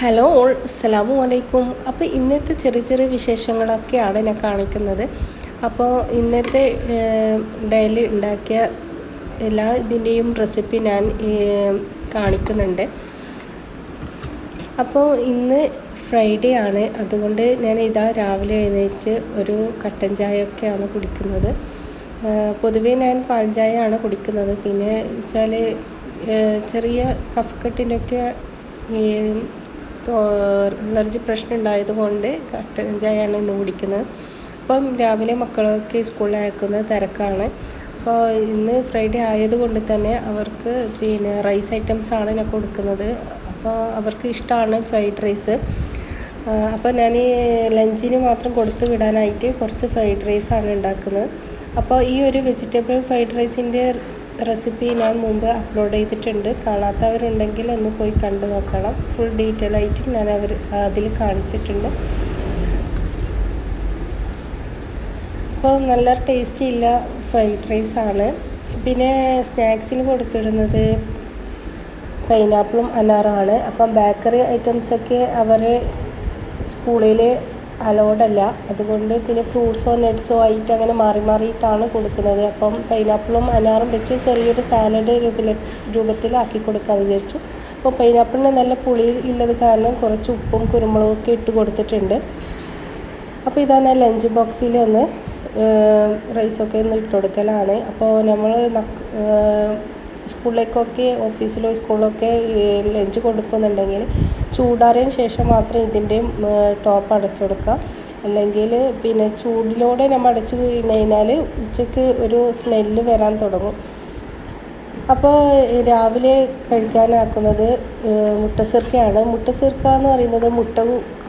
Hello all അസ്സലാമു അലൈക്കും. അപ്പോൾ ഇന്നത്തെ ചെറിയ ചെറിയ വിശേഷങ്ങളൊക്കെയാണ് ഞാൻ കാണിക്കുന്നത്. അപ്പോൾ ഇന്നത്തെ ഡെയിലി ഉണ്ടാക്കിയ എല്ലാ ഇതിന്റെയും റെസിപ്പി ഞാൻ കാണിക്കുന്നുണ്ട്. അപ്പോൾ ഇന്ന് ഫ്രൈഡേ ആണ്. അതുകൊണ്ട് ഞാൻ ഇതാ രാവിലെ എഴുന്നേറ്റ് ഒരു കട്ടൻ ചായ ചായയൊക്കെയാണ് കുടിക്കുന്നത്. പൊതുവേ ഞാൻ പാൽ ചായയാണ് കുടിക്കുന്നത്. പിന്നെ വെച്ചാൽ ചെറിയ കഫക്കെട്ടിന്റെയൊക്കെ ഈ അലർജി പ്രശ്നം ഉണ്ടായതുകൊണ്ട് കട്ടൻ ചായയാണ് ഇന്ന് കുടിക്കുന്നത്. അപ്പം രാവിലെ മക്കളൊക്കെ സ്കൂളിൽ അയക്കുന്ന തിരക്കാണ്. അപ്പോൾ ഇന്ന് ഫ്രൈഡേ ആയതുകൊണ്ട് തന്നെ അവർക്ക് പിന്നെ റൈസ് ഐറ്റംസ് ആണ് ഞാൻ കൊടുക്കുന്നത്. അപ്പോൾ അവർക്ക് ഇഷ്ടമാണ് ഫ്രൈഡ് റൈസ്. അപ്പോൾ ഞാൻ ലഞ്ചിന് മാത്രം കൊടുത്തു വിടാനായിട്ട് കുറച്ച് ഫ്രൈഡ് റൈസ് ആണ് ഉണ്ടാക്കുന്നത്. അപ്പോൾ ഈ ഒരു വെജിറ്റബിൾ ഫ്രൈഡ് റൈസിന്റെ റെസിപ്പി ഞാൻ മുമ്പ് അപ്ലോഡ് ചെയ്തിട്ടുണ്ട്. കാണാത്തവരുണ്ടെങ്കിൽ ഒന്ന് പോയി കണ്ടു നോക്കണം. ഫുൾ ഡീറ്റെയിൽ ആയിട്ട് ഞാൻ അവർ അതിൽ കാണിച്ചിട്ടുണ്ട്. അപ്പോൾ നല്ല ടേസ്റ്റി ഇല്ല ഫ്രൈഡ് റൈസ് ആണ്. പിന്നെ സ്നാക്സിന് കൊടുത്തിടുന്നത് പൈനാപ്പിളും അനാറാണ് അപ്പം ബേക്കറി ഐറ്റംസൊക്കെ അവർ സ്കൂളിൽ അലോഡല്ല അതുകൊണ്ട് പിന്നെ ഫ്രൂട്ട്സോ നട്ട്സോ ആയിട്ട് അങ്ങനെ മാറി മാറിയിട്ടാണ് കൊടുക്കുന്നത്. അപ്പം പൈനാപ്പിളും അനാറും വെച്ച് ചെറിയൊരു സാലഡ് രൂപത്തിൽ രൂപത്തിലാക്കി കൊടുക്കാൻ വിചാരിച്ചു. അപ്പോൾ പൈനാപ്പിളിന് നല്ല പുളി ഉള്ളത് കാരണം കുറച്ച് ഉപ്പും കുരുമുളകും ഒക്കെ ഇട്ട് കൊടുത്തിട്ടുണ്ട്. അപ്പോൾ ഇതാണ് ലഞ്ച് ബോക്സിൽ ഒന്ന് റൈസൊക്കെ ഒന്ന് ഇട്ട് കൊടുക്കലാണ്. അപ്പോൾ നമ്മൾ സ്കൂളിലേക്കൊക്കെ ഓഫീസിലോ സ്കൂളിലൊക്കെ ലഞ്ച് കൊടുക്കുന്നുണ്ടെങ്കിൽ ചൂടാറിയതിന് ശേഷം മാത്രം ഇതിന്റെ ടോപ്പ് അടച്ചു കൊടുക്കുക. അല്ലെങ്കിൽ പിന്നെ ചൂടിലൂടെ നമ്മൾ അടച്ചു കഴിഞ്ഞാൽ ഉച്ചയ്ക്ക് ഒരു സ്മെല്ല് വരാൻ തുടങ്ങും. അപ്പോൾ രാവിലെ കഴിക്കാനാക്കുന്നത് മുട്ടസിർക്കയാണ് മുട്ടസിർക്ക എന്ന് പറയുന്നത് മുട്ട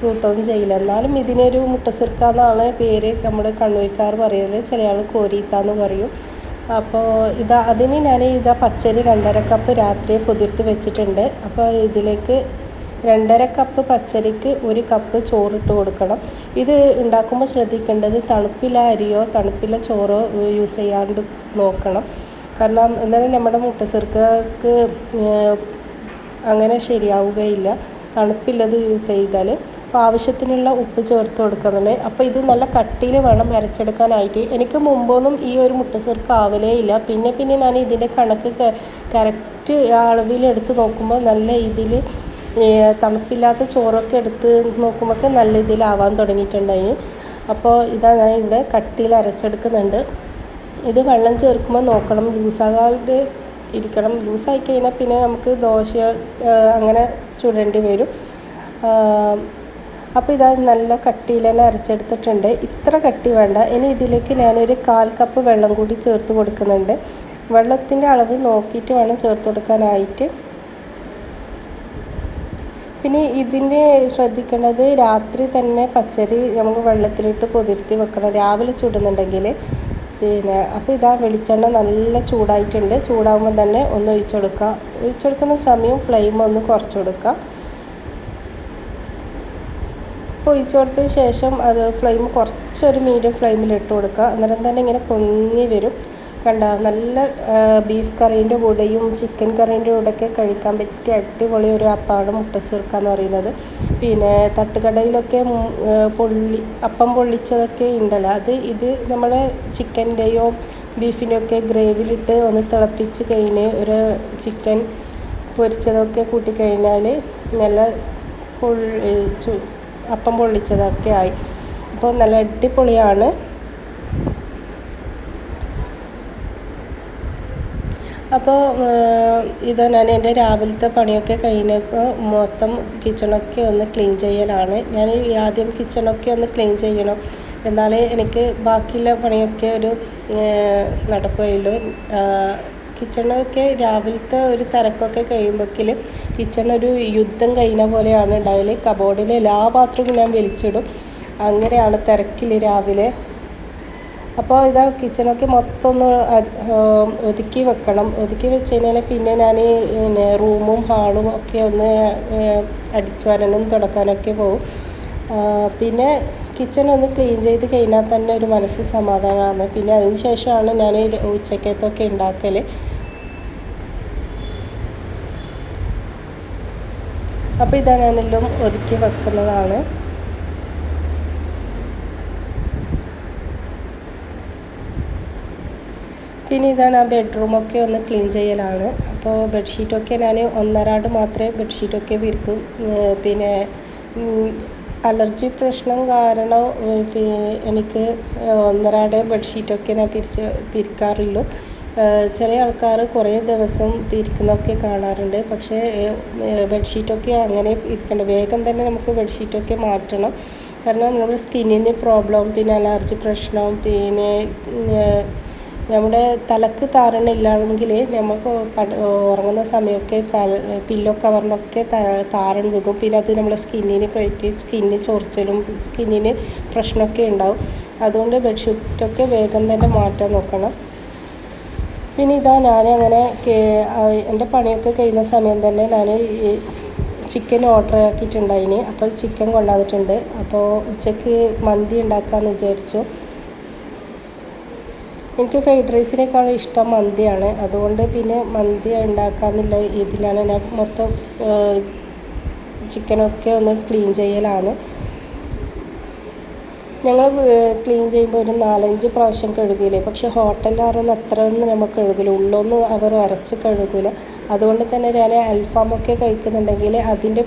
കൂട്ടൊന്നും ചെയ്യില്ല. എന്നാലും ഇതിനൊരു മുട്ടസിർക്ക എന്നാണ് പേര് നമ്മുടെ കണ്ണൂർക്കാർ പറയുന്നത് ചില ആൾ കോരീത്ത എന്ന് പറയും. അപ്പോൾ ഇതാ അതിന് ഞാൻ ഇതാ പച്ചരി രണ്ടര കപ്പ് രാത്രി കുതിർത്ത് വെച്ചിട്ടുണ്ട്. അപ്പോൾ ഇതിലേക്ക് രണ്ടര കപ്പ് പച്ചരിക്ക് ഒരു കപ്പ് ചോറിട്ട് കൊടുക്കണം. ഇത് ഉണ്ടാക്കുമ്പോൾ ശ്രദ്ധിക്കേണ്ടത് തണുപ്പില അരിയോ തണുപ്പില ചോറോ യൂസ് ചെയ്യാണ്ട് നോക്കണം. കാരണം എന്നാലും നമ്മുടെ മുട്ടസിർക്കക്ക് അങ്ങനെ ശരിയാവുകയില്ല. തണുപ്പില്ലത് യൂസ് ചെയ്താൽ അപ്പോൾ ആവശ്യത്തിനുള്ള ഉപ്പ് ചേർത്ത് കൊടുക്കുന്നുണ്ട്. അപ്പോൾ ഇത് നല്ല കട്ടിയിൽ വേണം അരച്ചെടുക്കാനായിട്ട്. എനിക്ക് മുമ്പൊന്നും ഈ ഒരു മുട്ടസിർക്ക ആവലേ ഇല്ല. പിന്നെ പിന്നെ ഞാൻ ഇതിന്റെ കണക്ക് കറക്റ്റ് അളവിലെടുത്ത് നോക്കുമ്പോൾ നല്ല ഇതിൽ തണുപ്പില്ലാത്ത ചോറൊക്കെ എടുത്ത് നോക്കുമ്പോൾ നല്ല ഇതിലാവാൻ തുടങ്ങിയിട്ടുണ്ടായി അപ്പോൾ ഇതാ ഞാൻ ഇവിടെ കട്ടിയിൽ അരച്ചെടുക്കുന്നുണ്ട്. ഇത് വെള്ളം ചേർക്കുമ്പോൾ നോക്കണം. ലൂസാകാതെ ഇരിക്കണം. ലൂസായി കഴിഞ്ഞാൽ പിന്നെ നമുക്ക് ദോശ അങ്ങനെ ചുടേണ്ടി വരും. അപ്പോൾ ഇതാ നല്ല കട്ടിയിൽ തന്നെ അരച്ചെടുത്തിട്ടുണ്ട്. ഇത്ര കട്ടി വേണ്ട. ഇനി ഇതിലേക്ക് ഞാനൊരു കാൽ കപ്പ് വെള്ളം കൂടി ചേർത്ത് കൊടുക്കുന്നുണ്ട്. വെള്ളത്തിന്റെ അളവ് നോക്കിയിട്ട് വേണം ചേർത്ത് കൊടുക്കാനായിട്ട്. പിന്നെ ഇതിന്റെ ശ്രദ്ധിക്കേണ്ടത് രാത്രി തന്നെ പച്ചരി നമുക്ക് വെള്ളത്തിലിട്ട് പൊതിർത്തി വെക്കണം. രാവിലെ ചുടുന്നുണ്ടെങ്കിൽ. പിന്നെ അപ്പോൾ ഇതാ വെളിച്ചെണ്ണ നല്ല ചൂടായിട്ടുണ്ട്. ചൂടാകുമ്പോൾ തന്നെ ഒന്ന് ഒഴിച്ചു കൊടുക്കുക. ഒഴിച്ചു കൊടുക്കുന്ന സമയം ഫ്ലെയിം ഒന്ന് കുറച്ച് കൊടുക്കുക. ഒഴിച്ചു കൊടുത്തതിന് ശേഷം അത് ഫ്ലെയിം കുറച്ചൊരു മീഡിയം ഫ്ലെയിമിൽ ഇട്ട് കൊടുക്കുക. അന്നേരം തന്നെ ഇങ്ങനെ പൊങ്ങി വരും. കണ്ട നല്ല ബീഫ് കറീന്റെ കൂടെയും ചിക്കൻ കറീന്റെ കൂടെയൊക്കെ കഴിക്കാൻ പറ്റിയ അടിപൊളി ഒരു അപ്പമാണ് മുട്ട സുർക്ക എന്ന് പറയുന്നത്. പിന്നെ തട്ടുകടയിലൊക്കെ പൊള്ളി അപ്പം പൊള്ളിച്ചതൊക്കെ ഉണ്ടല്ലോ. അത് ഇത് നമ്മുടെ ചിക്കന്റെയോ ബീഫിന്റെയൊക്കെ ഗ്രേവിയിലിട്ട് ഒന്ന് തിളപ്പിച്ച് കഴിഞ്ഞ് ഒരു ചിക്കൻ പൊരിച്ചതൊക്കെ കൂട്ടിക്കഴിഞ്ഞാൽ നല്ല പൊള്ളി അപ്പം പൊള്ളിച്ചതൊക്കെ ആയി. അപ്പോൾ നല്ല അടിപൊളിയാണ്. അപ്പോൾ ഇത് ഞാൻ എന്റെ രാവിലത്തെ പണിയൊക്കെ കഴിഞ്ഞപ്പോൾ മൊത്തം കിച്ചണൊക്കെ ഒന്ന് ക്ലീൻ ചെയ്യലാണ്. ഞാൻ ആദ്യം കിച്ചണൊക്കെ ഒന്ന് ക്ലീൻ ചെയ്യണം. എന്നാലേ എനിക്ക് ബാക്കിയുള്ള പണിയൊക്കെ ഒരു നടക്കുകയുള്ളൂ. കിച്ചണൊക്കെ രാവിലത്തെ ഒരു തിരക്കൊക്കെ കഴിയുമ്പോഴേക്കിൽ കിച്ചൺ ഒരു യുദ്ധം കഴിഞ്ഞ പോലെയാണ് ഉണ്ടായാൽ കബോർഡിലെ എല്ലാ പാത്രവും ഞാൻ വലിച്ചിടും. അങ്ങനെയാണ് തിരക്കിൽ രാവിലെ. അപ്പോൾ ഇതാ കിച്ചണൊക്കെ മൊത്തം ഒന്ന് ഒതുക്കി വെക്കണം. ഒതുക്കി വെച്ച് കഴിഞ്ഞാൽ പിന്നെ ഞാൻ പിന്നെ റൂമും ഹാളും ഒക്കെ ഒന്ന് അടിച്ചു വരാനും തുടക്കാനൊക്കെ പോകും പിന്നെ കിച്ചൺ ഒന്ന് ക്ലീൻ ചെയ്ത് കഴിഞ്ഞാൽ തന്നെ ഒരു മനസ്സ് സമാധാനമാണ്. പിന്നെ അതിന് ശേഷമാണ് ഞാൻ ഉച്ചക്കത്തൊക്കെ ഉണ്ടാക്കൽ അപ്പോൾ ഇതാ ഞാനെല്ലാം ഒതുക്കി വെക്കുന്നതാണ്. പിന്നെ ഇതാണ് ആ ബെഡ്റൂമൊക്കെ ഒന്ന് ക്ലീൻ ചെയ്യലാണ്. അപ്പോൾ ബെഡ്ഷീറ്റൊക്കെ ഞാൻ ഒന്നരാട് മാത്രമേ ബെഡ്ഷീറ്റൊക്കെ വിരിക്കും. പിന്നെ അലർജി പ്രശ്നം കാരണം എനിക്ക് ഒന്നരാടെ ബെഡ്ഷീറ്റൊക്കെ ഞാൻ പിരിച്ച് പിരിക്കാറുള്ളൂ. ചില ആൾക്കാർ കുറേ ദിവസം പിരിക്കുന്നതൊക്കെ കാണാറുണ്ട്. പക്ഷേ ബെഡ്ഷീറ്റൊക്കെ അങ്ങനെ ഇരിക്കേണ്ട. വേഗം തന്നെ നമുക്ക് ബെഡ്ഷീറ്റൊക്കെ മാറ്റണം. കാരണം നമ്മുടെ സ്കിന്നിന് പ്രോബ്ലം പിന്നെ അലർജി പ്രശ്നം പിന്നെ നമ്മുടെ തലക്ക് താരണ ഇല്ലാണെങ്കിൽ നമുക്ക് ഉറങ്ങുന്ന സമയമൊക്കെ തല പില്ലോ കവറിലൊക്കെ താരൻ വീകും പിന്നെ അത് നമ്മുടെ സ്കിന്നിന് പോയിട്ട് സ്കിന്നിന് ചൊറിച്ചലും സ്കിന്നിന് പ്രശ്നമൊക്കെ ഉണ്ടാവും. അതുകൊണ്ട് ബെഡ്ഷീറ്റൊക്കെ വേഗം തന്നെ മാറ്റാൻ നോക്കണം. പിന്നെ ഇതാ ഞാൻ അങ്ങനെ എന്റെ പണിയൊക്കെ കഴിയുന്ന സമയം തന്നെ ഞാൻ ചിക്കൻ ഓർഡർ ആക്കിയിട്ടുണ്ടായിന്. അപ്പോൾ ചിക്കൻ കൊണ്ടുവന്നിട്ടുണ്ട്. അപ്പോൾ ഉച്ചയ്ക്ക് മന്തി ഉണ്ടാക്കാമെന്ന് വിചാരിച്ചു. എനിക്ക് ഫ്രൈഡ് റൈസിനേക്കാളും ഇഷ്ടം മന്തിയാണ്. അതുകൊണ്ട് പിന്നെ മന്തി ഉണ്ടാക്കാമെന്നുള്ള ഇതിലാണ് ഞാൻ മൊത്തം ചിക്കനൊക്കെ ഒന്ന് ക്ലീൻ ചെയ്യലാണ്. ഞങ്ങൾ ക്ലീൻ ചെയ്യുമ്പോൾ ഒരു നാലഞ്ച് പ്രാവശ്യം കഴുകിയില്ലേ പക്ഷെ ഹോട്ടലുകാരൊന്നും അത്ര ഒന്നും നമുക്ക് കഴുകില്ല. ഉള്ളൊന്നും അവർ അരച്ച് കഴുകില്ല അതുകൊണ്ട് തന്നെ ഞാൻ അൽഫാമൊക്കെ കഴിക്കുന്നുണ്ടെങ്കിൽ അതിന്റെ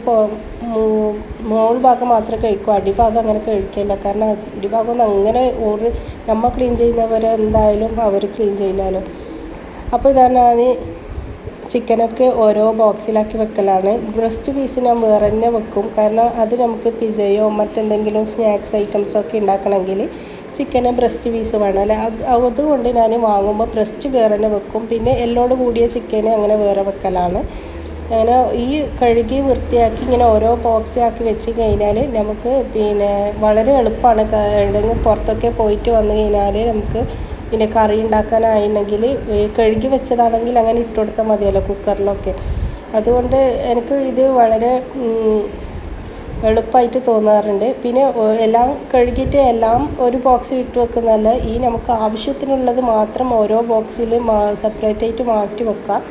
മോൾ ഭാഗം മാത്രമേ കഴിക്കൂ. അടിഭാഗം അങ്ങനെ കഴിക്കില്ല കാരണം അടിഭാഗം ഒന്നും അങ്ങനെ ഒരു നമ്മൾ ക്ലീൻ ചെയ്യുന്നവരെ എന്തായാലും അവർ ക്ലീൻ ചെയ്യില്ലല്ലോ അപ്പോൾ ഇതാണ് ഞാൻ ചിക്കനൊക്കെ ഓരോ ബോക്സിലാക്കി വെക്കലാണ്. ബ്രസ്റ്റ് പീസ് ഞാൻ വേറെ തന്നെ വെക്കും. കാരണം അത് നമുക്ക് പിസയോ മറ്റെന്തെങ്കിലും സ്നാക്സ് ഐറ്റംസോ ഒക്കെ ഉണ്ടാക്കണമെങ്കിൽ ചിക്കന് ബ്രസ്റ്റ് പീസ് വേണം. അല്ലെ? അത് അതുകൊണ്ട് ഞാൻ വാങ്ങുമ്പോൾ ബ്രസ്റ്റ് വേറെ തന്നെ വെക്കും. പിന്നെ എല്ലോട് കൂടിയ ചിക്കന് അങ്ങനെ വേറെ വെക്കലാണ്. അങ്ങനെ ഈ കഴുകി വൃത്തിയാക്കി ഇങ്ങനെ ഓരോ ബോക്സ് ആക്കി വെച്ച് കഴിഞ്ഞാൽ നമുക്ക് പിന്നെ വളരെ എളുപ്പമാണ്. പുറത്തൊക്കെ പോയിട്ട് വന്നു കഴിഞ്ഞാൽ നമുക്ക് പിന്നെ കറി ഉണ്ടാക്കാനായിരുന്നെങ്കിൽ കഴുകി വെച്ചതാണെങ്കിൽ അങ്ങനെ ഇട്ട് കൊടുത്താൽ മതിയല്ലോ കുക്കറിലൊക്കെ. അതുകൊണ്ട് എനിക്ക് ഇത് വളരെ എളുപ്പമായിട്ട് തോന്നാറുണ്ട്. പിന്നെ എല്ലാം കഴുകിയിട്ട് എല്ലാം ഒരു ബോക്സിൽ ഇട്ട് വെക്കുന്നതല്ല ഈ നമുക്ക് ആവശ്യത്തിനുള്ളത് മാത്രം ഓരോ ബോക്സിൽ സെപ്പറേറ്റ് ആയിട്ട് മാറ്റി വെക്കാം.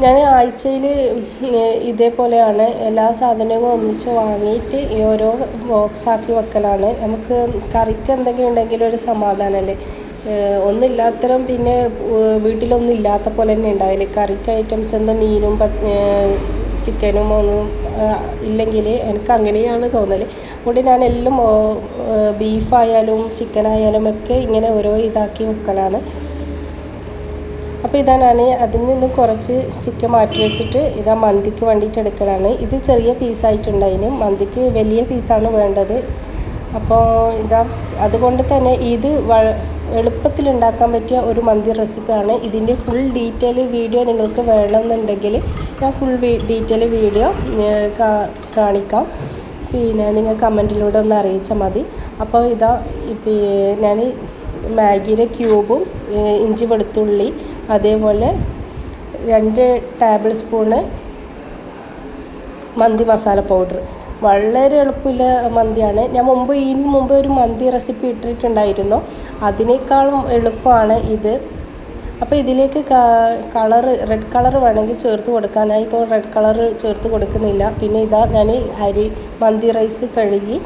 ഞാൻ ആഴ്ചയിൽ ഇതേപോലെയാണ് എല്ലാ സാധനങ്ങളും ഒന്നിച്ച് വാങ്ങിയിട്ട് ഓരോ ബോക്സാക്കി വെക്കലാണ്. നമുക്ക് കറിക്ക് എന്തെങ്കിലും ഉണ്ടെങ്കിൽ ഒരു സമാധാനമല്ലേ ഒന്നില്ലാത്തരം പിന്നെ വീട്ടിലൊന്നും ഇല്ലാത്ത പോലെ തന്നെ ഉണ്ടാവില്ലേ? കറിക്ക് ഐറ്റംസ് എന്താ? മീനും ചിക്കനും ഒന്നും ഇല്ലെങ്കിൽ എനിക്ക് അങ്ങനെയാണ് തോന്നൽ അതുകൊണ്ട് ഞാൻ എല്ലാം ബീഫായാലും ചിക്കനായാലും ഒക്കെ ഇങ്ങനെ ഓരോ ഇതാക്കി വെക്കലാണ്. അപ്പോൾ ഇതാ ഞാൻ അതിൽ നിന്ന് കുറച്ച് ചിക്കൻ മാറ്റി വെച്ചിട്ട് ഇതാ മന്തിക്ക് വേണ്ടിയിട്ട് എടുക്കലാണ്. ഇത് ചെറിയ പീസായിട്ടുണ്ടായിന് മന്തിക്ക് വലിയ പീസാണ് വേണ്ടത്. അപ്പോൾ ഇതാ അതുകൊണ്ട് തന്നെ ഇത് എളുപ്പത്തിൽ ഉണ്ടാക്കാൻ പറ്റിയ ഒരു മന്തി റെസിപ്പിയാണ് ഇതിന്റെ ഫുൾ ഡീറ്റെയിൽ വീഡിയോ നിങ്ങൾക്ക് വേണമെന്നുണ്ടെങ്കിൽ ഞാൻ ഫുൾ ഡീറ്റെയിൽ വീഡിയോ കാണിക്കാം. പിന്നെ നിങ്ങൾ കമന്റിലൂടെ ഒന്ന് അറിയിച്ചാൽ മതി. അപ്പോൾ ഇതാ ഞാൻ മാഗിയുടെ ക്യൂബും ഇഞ്ചി വെളുത്തുള്ളി അതേപോലെ രണ്ട് ടേബിൾ സ്പൂണ് മന്തി മസാല പൗഡർ വളരെ എളുപ്പമുള്ള മന്തിയാണ്. ഞാൻ മുമ്പ് ഇതിന് മുമ്പ് ഒരു മന്തി റെസിപ്പി ഇട്ടിട്ടുണ്ടായിരുന്നു. അതിനേക്കാളും എളുപ്പമാണ് ഇത്. അപ്പോൾ ഇതിലേക്ക് കളർ റെഡ് കളർ വേണമെങ്കിൽ ചേർത്ത് കൊടുക്കാനായി ഇപ്പോൾ റെഡ് കളർ ചേർത്ത് കൊടുക്കുന്നില്ല. പിന്നെ ഇതാ ഞാൻ അരി മന്തി റൈസ് കഴുകി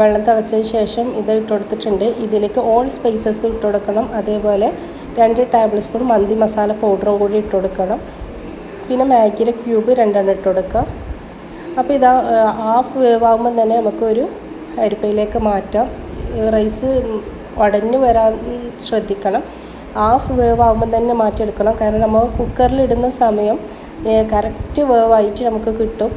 വെള്ളം തിളച്ചതിന് ശേഷം ഇത് ഇട്ട് കൊടുത്തിട്ടുണ്ട് ഇതിലേക്ക് ഓൾ സ്പൈസസ് ഇട്ട് കൊടുക്കണം അതേപോലെ രണ്ട് ടേബിൾ സ്പൂൺ മന്തി മസാല പൗഡറും കൂടി ഇട്ട് കൊടുക്കണം പിന്നെ മാഗിയുടെ ക്യൂബ് രണ്ടെണ്ണം ഇട്ട് കൊടുക്കുക അപ്പോൾ ഇതാ ഹാഫ് വേവാകുമ്പം തന്നെ നമുക്കൊരു അരിപ്പയിലേക്ക് മാറ്റാം. റൈസ് ഉടഞ്ഞു വരാൻ ശ്രദ്ധിക്കണം. ഹാഫ് വേവാകുമ്പം തന്നെ മാറ്റിയെടുക്കണം. കാരണം നമ്മൾ കുക്കറിലിടുന്ന സമയം കറക്റ്റ് വേവായിട്ട് നമുക്ക് കിട്ടും.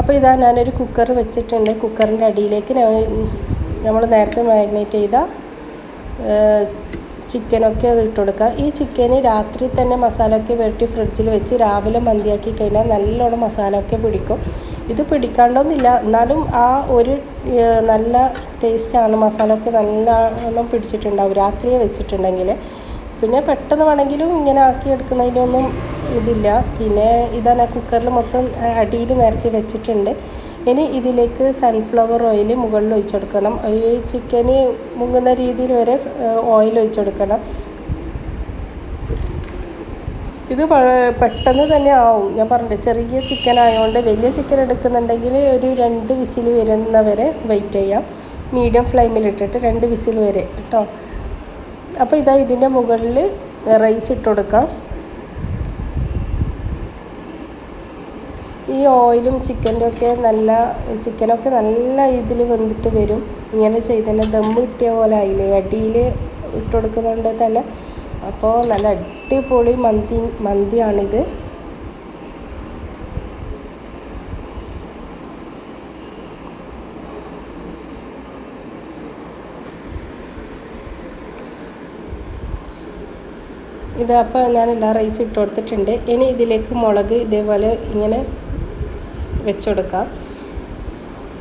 അപ്പോൾ ഇതാ ഞാനൊരു കുക്കർ വെച്ചിട്ടുണ്ട്. കുക്കറിന്റെ അടിയിലേക്ക് ഞാൻ നമ്മൾ നേരത്തെ മാരിനേറ്റ് ചെയ്ത ചിക്കനൊക്കെ അത് ഇട്ട് കൊടുക്കുക. ഈ ചിക്കന് രാത്രി തന്നെ മസാലയൊക്കെ വരട്ടി ഫ്രിഡ്ജിൽ വെച്ച് രാവിലെ മന്തിയാക്കി കഴിഞ്ഞാൽ നല്ലോണം മസാലയൊക്കെ പിടിക്കും. ഇത് പിടിക്കാണ്ടൊന്നുമില്ല. എന്നാലും ആ ഒരു നല്ല ടേസ്റ്റാണ് മസാലയൊക്കെ നല്ലോണം പിടിച്ചിട്ടുണ്ടാവും. രാത്രിയെ വെച്ചിട്ടുണ്ടെങ്കിൽ. പിന്നെ പെട്ടെന്ന് വേണമെങ്കിലും ഇങ്ങനെ ആക്കി എടുക്കുന്നതിനൊന്നും ഇതില്ല. പിന്നെ ഇതാണ് കുക്കറിൽ മൊത്തം അടിയിൽ നിരത്തി വെച്ചിട്ടുണ്ട്. ഇനി ഇതിലേക്ക് സൺഫ്ലവർ ഓയിൽ മുകളിൽ ഒഴിച്ചെടുക്കണം. ഈ ചിക്കന് മുങ്ങുന്ന രീതിയിൽ വരെ ഓയിൽ ഒഴിച്ചെടുക്കണം. ഇത് പെട്ടെന്ന് തന്നെ ആവും. ഞാൻ പറഞ്ഞിട്ട് ചെറിയ ചിക്കൻ ആയതുകൊണ്ട് വലിയ ചിക്കൻ എടുക്കുന്നുണ്ടെങ്കിൽ ഒരു രണ്ട് വിസിൽ വരുന്നവരെ വെയിറ്റ് ചെയ്യാം. മീഡിയം ഫ്ലെയിമിലിട്ടിട്ട് രണ്ട് വിസിൽ വരെ കേട്ടോ. അപ്പോൾ ഇതാ ഇതിന്റെ മുകളിൽ റൈസ് ഇട്ട് കൊടുക്കാം. ഈ ഓയിലും ചിക്കന്റെ ഒക്കെ നല്ല ചിക്കനൊക്കെ നല്ല ഇതിൽ വെന്തിട്ട് വരും. ഇങ്ങനെ ചെയ്തതിന് ദമ്മ് കിട്ടിയ പോലെ ആയില്ലേ? അടിയിൽ ഇട്ട് കൊടുക്കുന്നതുകൊണ്ട് തന്നെ. അപ്പോൾ നല്ല അടിപൊളി മന്തി മന്തിയാണിത്. ഇത് അപ്പോൾ ഞാൻ എല്ലാ റൈസ് ഇട്ട് കൊടുത്തിട്ടുണ്ട്. ഇനി ഇതിലേക്ക് മുളക് ഇതേപോലെ ഇങ്ങനെ വെച്ചുകൊടുക്കാം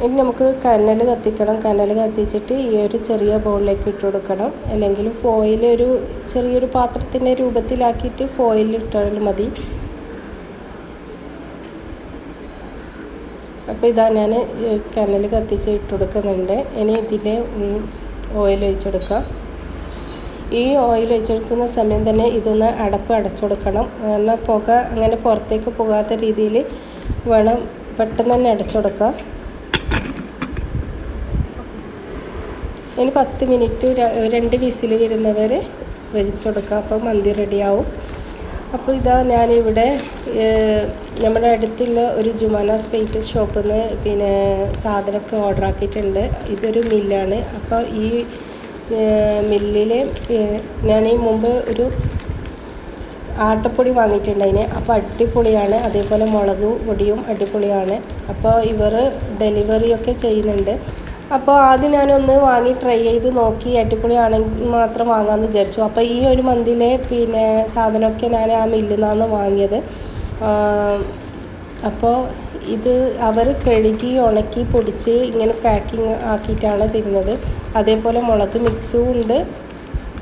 ഇനി നമുക്ക് കനൽ കത്തിക്കണം. കനൽ കത്തിച്ചിട്ട് ഈ ഒരു ചെറിയ ബോളിലേക്ക് ഇട്ട് കൊടുക്കണം. അല്ലെങ്കിൽ ഫോയിൽ ഒരു ചെറിയൊരു പാത്രത്തിന്റെ രൂപത്തിലാക്കിയിട്ട് ഫോയിൽ ഇട്ടാൽ മതി. അപ്പോൾ ഇതാ ഞാൻ കനൽ കത്തിച്ച് ഇട്ട് കൊടുക്കുന്നുണ്ട്. ഇനി ഇതിൽ ഓയിൽ ഒഴിച്ചെടുക്കാം. ഈ ഓയിൽ ഒഴിച്ചെടുക്കുന്ന സമയം തന്നെ ഇതൊന്ന് അടപ്പ് അടച്ചു കൊടുക്കണം. കാരണം പുക അങ്ങനെ പുറത്തേക്ക് പോകാത്ത രീതിയിൽ വേണം പെട്ടെന്ന് തന്നെ അടച്ചുകൊടുക്കുക ഇനി പത്ത് മിനിറ്റ് രണ്ട് വിസിൽ വരുന്നവരെ വെച്ചെടുക്കുക അപ്പോൾ മന്തി റെഡിയാവും. അപ്പോൾ ഇതാ ഞാനിവിടെ നമ്മുടെ അടുത്തുള്ള ഒരു ജുമാന സ്പേസ് ഷോപ്പിൽ നിന്ന് പിന്നെ സാധനമൊക്കെ ഓർഡർ ആക്കിയിട്ടുണ്ട്. ഇതൊരു മില്ലാണ്. അപ്പോൾ ഈ മില്ലിൽ ഞാൻ ഈ മുമ്പ് ഒരു ആട്ടപ്പൊടി വാങ്ങിയിട്ടുണ്ടായിന്. അപ്പോൾ അടിപൊളിയാണ്. അതേപോലെ മുളക് പൊടിയും അടിപൊളിയാണ്. അപ്പോൾ ഇവർ ഡെലിവറിയൊക്കെ ചെയ്യുന്നുണ്ട്. അപ്പോൾ ആദ്യം ഞാനൊന്ന് വാങ്ങി ട്രൈ ചെയ്ത് നോക്കി അടിപൊളിയാണെങ്കിൽ മാത്രം വാങ്ങാമെന്ന് വിചാരിച്ചു. അപ്പോൾ ഈ ഒരു മന്തിലെ പിന്നെ സാധനമൊക്കെ ഞാൻ ആ മില്ലിൽ നിന്നാണ് വാങ്ങിയത്. അപ്പോൾ ഇത് അവർ കഴുകി ഉണക്കി പൊടിച്ച് ഇങ്ങനെ പാക്കിങ് ആക്കിയിട്ടാണ് തരുന്നത്. അതേപോലെ മുളക് മിക്സും ഉണ്ട്.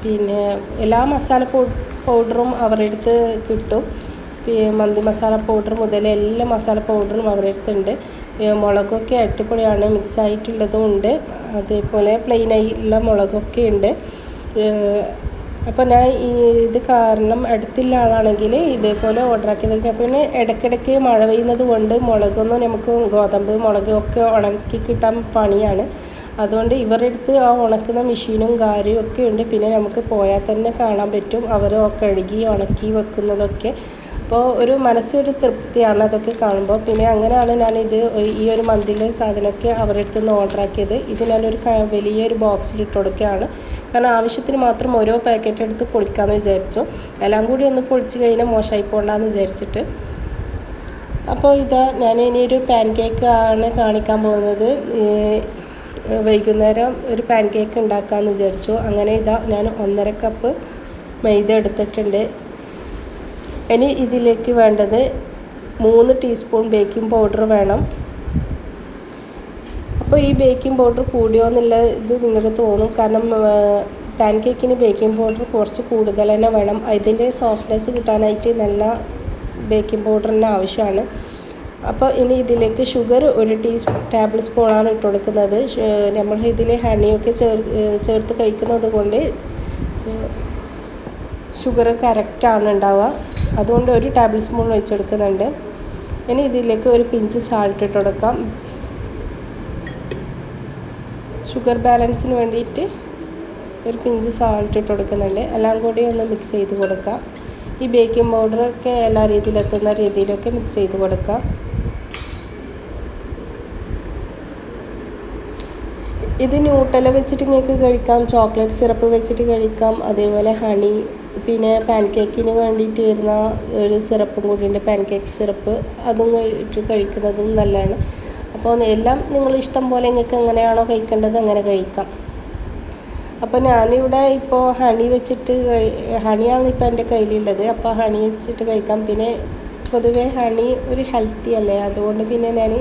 പിന്നെ എല്ലാ മസാല പൗഡറും അവരുടെ അടുത്ത് കിട്ടും മന്തി മസാല പൗഡർ മുതൽ എല്ലാ മസാല പൗഡറും അവരുടെ അടുത്തുണ്ട് മുളകൊക്കെ അടിപൊളിയാണ് മിക്സ് ആയിട്ടുള്ളതും ഉണ്ട്. അതേപോലെ പ്ലെയിൻ ആയിട്ടുള്ള മുളകൊക്കെ ഉണ്ട്. അപ്പോൾ ഞാൻ ഇത് കാരണം അടുത്തുള്ള ആളാണെങ്കിൽ ഇതേപോലെ ഓർഡർ ആക്കിയത് പിന്നെ ഇടയ്ക്കിടയ്ക്ക് മഴ പെയ്യുന്നത് കൊണ്ട് മുളകൊന്നും നമുക്ക് ഗോതമ്പ് മുളക് ഒക്കെ ഉണക്കി കിട്ടാൻ പണിയാണ്. അതുകൊണ്ട് ഇവരുടെ അടുത്ത് ആ ഉണക്കുന്ന മെഷീനും കാര്യവും ഒക്കെ ഉണ്ട്. പിന്നെ നമുക്ക് പോയാൽ തന്നെ കാണാൻ പറ്റും. അവർ കഴുകി ഉണക്കി വെക്കുന്നതൊക്കെ. അപ്പോൾ ഒരു മനസ്സൊരു തൃപ്തിയാണ് അതൊക്കെ കാണുമ്പോൾ. പിന്നെ അങ്ങനെയാണ് ഞാനിത് ഈ ഒരു മന്തിലെ സാധനമൊക്കെ അവരുടെ അടുത്ത് നിന്ന് ഓർഡർ ആക്കിയത്. ഇത് ഞാനൊരു വലിയൊരു ബോക്സിൽ ഇട്ട് കൊടുക്കുകയാണ്. കാരണം ആവശ്യത്തിന് മാത്രം ഓരോ പാക്കറ്റ് എടുത്ത് പൊളിക്കാമെന്ന് വിചാരിച്ചു. എല്ലാം കൂടി ഒന്ന് പൊളിച്ച് കഴിഞ്ഞാൽ മോശമായി പോകണ്ടെന്ന് വിചാരിച്ചിട്ട്. അപ്പോൾ ഇതാ ഞാൻ ഇനിയൊരു പാൻ കേക്ക് ആണ് കാണിക്കാൻ പോകുന്നത്. വൈകുന്നേരം ഒരു പാൻ കേക്ക് ഉണ്ടാക്കാമെന്ന് വിചാരിച്ചു. അങ്ങനെ ഇതാ ഞാൻ ഒന്നര കപ്പ് മൈദ എടുത്തിട്ടുണ്ട്. ഇനി ഇതിലേക്ക് വേണ്ടത് മൂന്ന് ടീസ്പൂൺ ബേക്കിംഗ് പൗഡർ വേണം. അപ്പോൾ ഈ ബേക്കിംഗ് പൗഡർ കൂടിയോ എന്നുള്ള ഇത് നിങ്ങൾക്ക് തോന്നും. കാരണം പാൻ കേക്കിന് ബേക്കിംഗ് പൗഡർ കുറച്ച് കൂടുതൽ തന്നെ വേണം. അതിന്റെ സോഫ്റ്റ്നെസ് കിട്ടാനായിട്ട് നല്ല ബേക്കിംഗ് തന്നെ ആവശ്യമാണ്. അപ്പോൾ ഇനി ഇതിലേക്ക് ഷുഗർ ഒരു ടീ ടേബിൾ സ്പൂണാണ് ഇട്ട് കൊടുക്കുന്നത്. നമ്മൾ ഇതിൽ ഹണിയൊക്കെ ചേർ ചേർത്ത് കഴിക്കുന്നത് കൊണ്ട് ഷുഗർ കറക്റ്റാണ് ഉണ്ടാവുക. അതുകൊണ്ട് ഒരു ടേബിൾ സ്പൂൺ വെച്ചെടുക്കുന്നുണ്ട് ഇനി ഇതിലേക്ക് ഒരു പിഞ്ച് സാൾട്ട് ഇട്ട് കൊടുക്കാം. ഷുഗർ ബാലൻസിന് വേണ്ടിയിട്ട് ഒരു പിഞ്ച് സാൾട്ട് ഇട്ട് കൊടുക്കുന്നുണ്ട്. എല്ലാം കൂടി ഒന്ന് മിക്സ് ചെയ്ത് കൊടുക്കാം. ഈ ബേക്കിംഗ് പൗഡറൊക്കെ എല്ലാ രീതിയിലെത്തുന്ന രീതിയിലൊക്കെ മിക്സ് ചെയ്ത് കൊടുക്കാം. ഇത് ന്യൂട്ടല വെച്ചിട്ട് നിങ്ങൾക്ക് കഴിക്കാം ചോക്ലേറ്റ് സിറപ്പ് വെച്ചിട്ട് കഴിക്കാം അതേപോലെ ഹണി പിന്നെ പാൻ കേക്കിന് വേണ്ടിയിട്ട് വരുന്ന ഒരു സിറപ്പും കൂടി ഉണ്ട്. പാൻ കേക്ക് സിറപ്പ് അതും ഇട്ട് കഴിക്കുന്നതും നല്ലതാണ്. അപ്പോൾ എല്ലാം നിങ്ങൾ ഇഷ്ടം പോലെ നിങ്ങൾക്ക് എങ്ങനെയാണോ കഴിക്കേണ്ടത് അങ്ങനെ കഴിക്കാം. അപ്പോൾ ഞാനിവിടെ ഇപ്പോൾ ഹണി വെച്ചിട്ട് ഹണിയാണ് ഇപ്പോൾ എന്റെ കയ്യിലുള്ളത്. അപ്പോൾ ഹണി വെച്ചിട്ട് കഴിക്കാം. പിന്നെ പൊതുവേ ഹണി ഒരു ഹെൽത്തി അല്ലേ? അതുകൊണ്ട് പിന്നെ ഞാൻ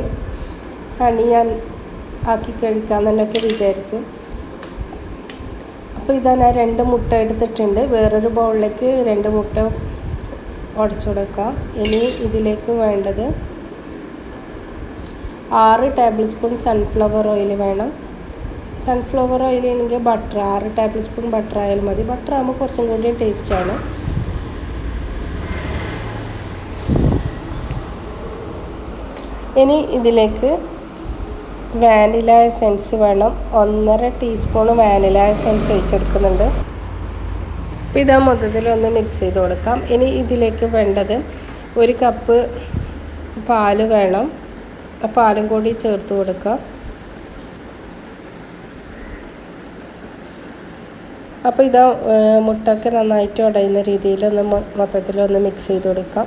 ഹണി ഞാൻ ആക്കി കഴിക്കാമെന്നൊക്കെ വിചാരിച്ചു. അപ്പോൾ ഇതാ ഞാൻ രണ്ട് മുട്ട എടുത്തിട്ടുണ്ട്. വേറൊരു ബൗളിലേക്ക് രണ്ട് മുട്ട ഉടച്ചു ഇനി ഇതിലേക്ക് വേണ്ടത് ആറ് ടേബിൾ സ്പൂൺ സൺഫ്ലവർ ഓയിൽ വേണം. സൺഫ്ലവർ ഓയിൽ ആണെങ്കിൽ ബട്ടർ ആറ് ടേബിൾ സ്പൂൺ ബട്ടർ ആയാലും മതി. ബട്ടർ ആകുമ്പോൾ കുറച്ചും കൂടി ടേസ്റ്റാണ് ഇനി ഇതിലേക്ക് വാനില എസെൻസ് വേണം. ഒന്നര ടീസ്പൂൺ വാനില എസെൻസ് ഒഴിച്ച് കൊടുക്കുന്നുണ്ട് അപ്പോൾ ഇതാ മൊത്തത്തിൽ ഒന്ന് മിക്സ് ചെയ്ത് കൊടുക്കാം. ഇനി ഇതിലേക്ക് വേണ്ടത് ഒരു കപ്പ് പാൽ വേണം. ആ പാലും കൂടി ചേർത്ത് കൊടുക്കാം. അപ്പോൾ ഇതാ മുട്ടൊക്കെ നന്നായിട്ട് ഉടയുന്ന രീതിയിൽ ഒന്ന് മൊത്തത്തിലൊന്ന് മിക്സ് ചെയ്ത് കൊടുക്കാം.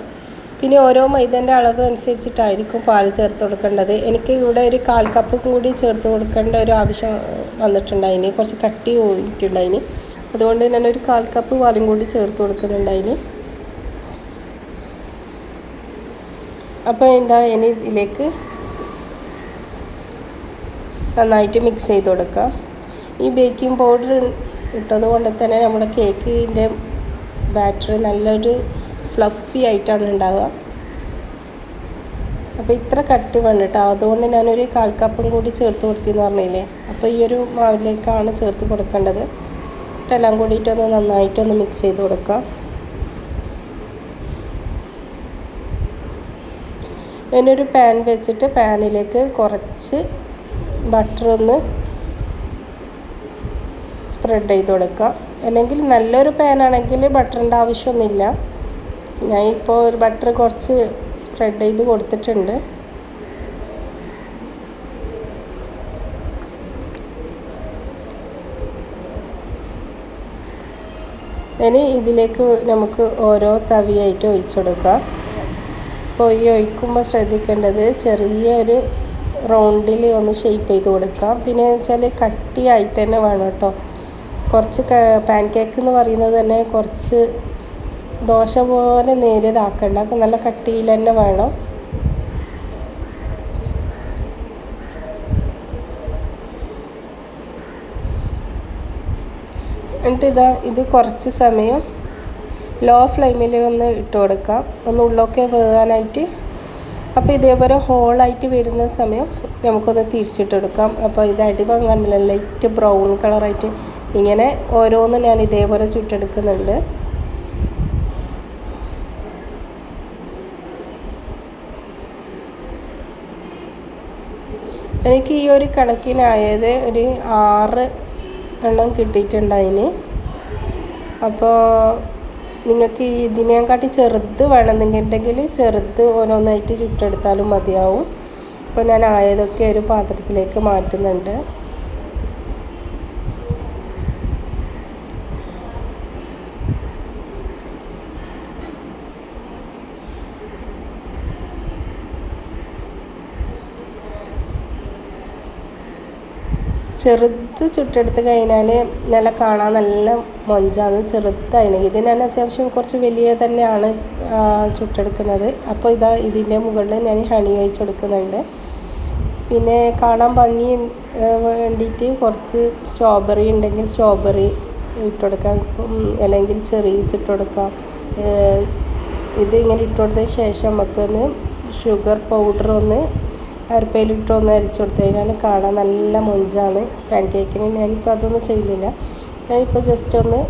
പിന്നെ ഓരോ മൈദന്റെ അളവ് അനുസരിച്ചിട്ടായിരിക്കും പാൽ ചേർത്ത് കൊടുക്കേണ്ടത്. എനിക്ക് ഇവിടെ ഒരു കാൽ കപ്പ് കൂടി ചേർത്ത് കൊടുക്കേണ്ട ഒരു ആവശ്യം വന്നിട്ടുണ്ടായിന് കുറച്ച് കട്ടി പോയിട്ടുണ്ടായിന് അതുകൊണ്ട് തന്നെ ഒരു കാൽ കപ്പ് പാലും കൂടി ചേർത്ത് കൊടുക്കുന്നുണ്ടായിന് അപ്പോൾ എന്താ ഇനി ഇതിലേക്ക് നന്നായിട്ട് മിക്സ് ചെയ്ത് കൊടുക്കുക ഈ ബേക്കിംഗ് പൗഡർ ഇട്ടത് കൊണ്ട് തന്നെ നമ്മുടെ കേക്കിന്റെ ബാറ്ററി നല്ലൊരു ഫ്ലഫി ആയിട്ടാണ് ഉണ്ടാവുക. അപ്പോൾ ഇത്ര കട്ടി വേണ്ട കേട്ടോ അതുകൊണ്ട് ഞാനൊരു കാൽ കൂടി ചേർത്ത് കൊടുത്തിന്ന് പറഞ്ഞില്ലേ? അപ്പോൾ ഈ ഒരു മാവിലേക്കാണ് ചേർത്ത് കൊടുക്കേണ്ടത്. എല്ലാം കൂടിയിട്ടൊന്ന് നന്നായിട്ടൊന്ന് മിക്സ് ചെയ്ത് കൊടുക്കാം. ഇതിനൊരു പാൻ വെച്ചിട്ട് പാനിലേക്ക് കുറച്ച് ബട്ടർ ഒന്ന് സ്പ്രെഡ് ചെയ്ത് കൊടുക്കുക അല്ലെങ്കിൽ നല്ലൊരു പാനാണെങ്കിൽ ബട്ടറിന്റെ ആവശ്യമൊന്നുമില്ല. ഞാൻ ഇപ്പോൾ ഒരു ബട്ടർ കുറച്ച് സ്പ്രെഡ് ചെയ്ത് കൊടുത്തിട്ടുണ്ട്. ഇനി ഇതിലേക്ക് നമുക്ക് ഓരോ തവിയായിട്ട് ഒഴിച്ചു കൊടുക്കാം. അപ്പോൾ ഈ ഒഴിക്കുമ്പോൾ ശ്രദ്ധിക്കേണ്ടത് ചെറിയൊരു റൗണ്ടിൽ ഒന്ന് ഷേപ്പ് ചെയ്ത് കൊടുക്കാം. പിന്നെ വെച്ചാൽ കട്ടിയായിട്ട് തന്നെ വേണം കേട്ടോ. കുറച്ച് പാൻ കേക്ക് എന്ന് പറയുന്നത് തന്നെ കുറച്ച് ദോശ പോലെ നേരിയതാക്കണ്ട. അപ്പം നല്ല കട്ടിയിൽ തന്നെ വേണം. എന്നിട്ട് ഇതാ ഇത് കുറച്ച് സമയം ലോ ഫ്ലെയിമിൽ ഒന്ന് ഇട്ട് കൊടുക്കാം. ഒന്ന് ഉള്ളൊക്കെ വേകാനായിട്ട്. അപ്പോൾ ഇതേപോലെ ഹോളായിട്ട് വരുന്ന സമയം നമുക്കൊന്ന് തിരിച്ചിട്ടെടുക്കാം അപ്പോൾ ഇത് അടിഭാഗം ലൈറ്റ് ബ്രൗൺ കളറായിട്ട് ഇങ്ങനെ ഓരോന്ന് ഞാൻ ഇതേപോലെ ചുട്ടെടുക്കുന്നുണ്ട്. എനിക്ക് ഈ ഒരു കണക്കിനായത് ഒരു ആറ് എണ്ണം കിട്ടിയിട്ടുണ്ടായിന് അപ്പോൾ നിങ്ങൾക്ക് ഇതിനെക്കാട്ടി ചെറുത് വേണമെന്നുണ്ടെങ്കിൽ ചെറുത് ഓരോന്നായിട്ട് ചുട്ടെടുത്താലും മതിയാവും. അപ്പോൾ ഞാൻ ആയതൊക്കെ ഒരു പാത്രത്തിലേക്ക് മാറ്റുന്നുണ്ട്. ചെറുത് ചുട്ടെടുത്ത് കഴിഞ്ഞാൽ നല്ല കാണാൻ നല്ല മൊഞ്ചാണ് ചെറുതായിരുന്നു ഇത് ഞാൻ അത്യാവശ്യം കുറച്ച് വലിയ തന്നെയാണ് ചുട്ടെടുക്കുന്നത്. അപ്പോൾ ഇതാ ഇതിന്റെ മുകളിൽ ഞാൻ ഹണി ഒഴിച്ച് കൊടുക്കുന്നുണ്ട് പിന്നെ കാണാൻ ഭംഗി വേണ്ടിയിട്ട് കുറച്ച് സ്ട്രോബെറി ഉണ്ടെങ്കിൽ സ്ട്രോബെറി ഇട്ട് കൊടുക്കാം ഇപ്പം അല്ലെങ്കിൽ ചെറീസ് ഇട്ട് കൊടുക്കാം ഇത് ഇങ്ങനെ ഇട്ട് കൊടുത്തതിന് ശേഷം നമുക്കൊന്ന് ഷുഗർ പൗഡർ ഒന്ന് അരപ്പയിലിട്ട് ഒന്ന് അരിച്ചു കൊടുത്തു കാണാൻ നല്ല മൊഞ്ചാണ്. പാൻകേക്കിന് ഞാനിപ്പോൾ അതൊന്നും ചെയ്യുന്നില്ല. ഞാനിപ്പോൾ ജസ്റ്റ് ഒന്ന്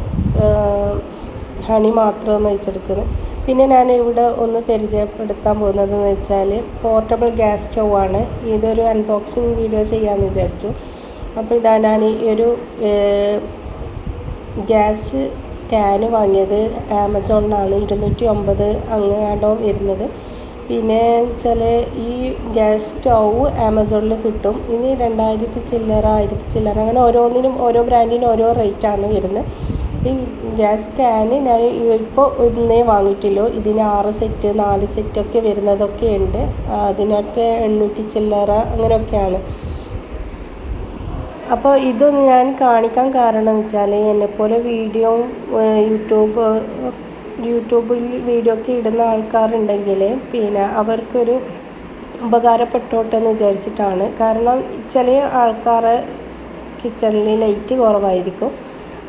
ഹണി മാത്രം ഒന്ന് ഒഴിച്ചെടുക്കുന്നത് പിന്നെ ഞാൻ ഇവിടെ ഒന്ന് പരിചയപ്പെടുത്താൻ പോകുന്നതെന്ന് വെച്ചാൽ പോർട്ടബിൾ ഗ്യാസ് സ്റ്റൗ ആണ്. ഇതൊരു അൺബോക്സിങ് വീഡിയോ ചെയ്യാമെന്ന് വിചാരിച്ചു. അപ്പോൾ ഇതാ ഞാൻ ഈ ഒരു ഗ്യാസ് ക്യാന് വാങ്ങിയത് ആമസോണിലാണ് ഇരുന്നൂറ്റി ഒമ്പത് അങ്ങാണ്ടോ വരുന്നത്. പിന്നെ വെച്ചാൽ ഈ ഗ്യാസ് സ്റ്റൗ ആമസോണിൽ കിട്ടും. ഇനി രണ്ടായിരത്തി ചില്ലറ ആയിരത്തി ചില്ലറ അങ്ങനെ ഓരോന്നിനും ഓരോ ബ്രാൻഡിനും ഓരോ റേറ്റാണ് വരുന്നത്. ഈ ഗ്യാസ് ക്യാന് ഞാൻ ഇപ്പോൾ ഒന്നേ വാങ്ങിയിട്ടില്ലോ ഇതിന് ആറ് സെറ്റ് നാല് സെറ്റൊക്കെ വരുന്നതൊക്കെ ഉണ്ട്. അതിനൊക്കെ എണ്ണൂറ്റി ചില്ലറ അങ്ങനെയൊക്കെയാണ്. അപ്പോൾ ഇതൊന്ന് ഞാൻ കാണിക്കാൻ കാരണം എന്ന് വെച്ചാൽ എന്നെപ്പോലെ വീഡിയോ യൂട്യൂബ് യൂട്യൂബിൽ വീഡിയോ ഒക്കെ ഇടുന്ന ആൾക്കാരുണ്ടെങ്കിൽ പിന്നെ അവർക്കൊരു ഉപകാരപ്പെട്ടോട്ടെ എന്ന് വിചാരിച്ചിട്ടാണ്. കാരണം ചില ആൾക്കാർ കിച്ചണിൽ ലൈറ്റ് കുറവായിരിക്കും.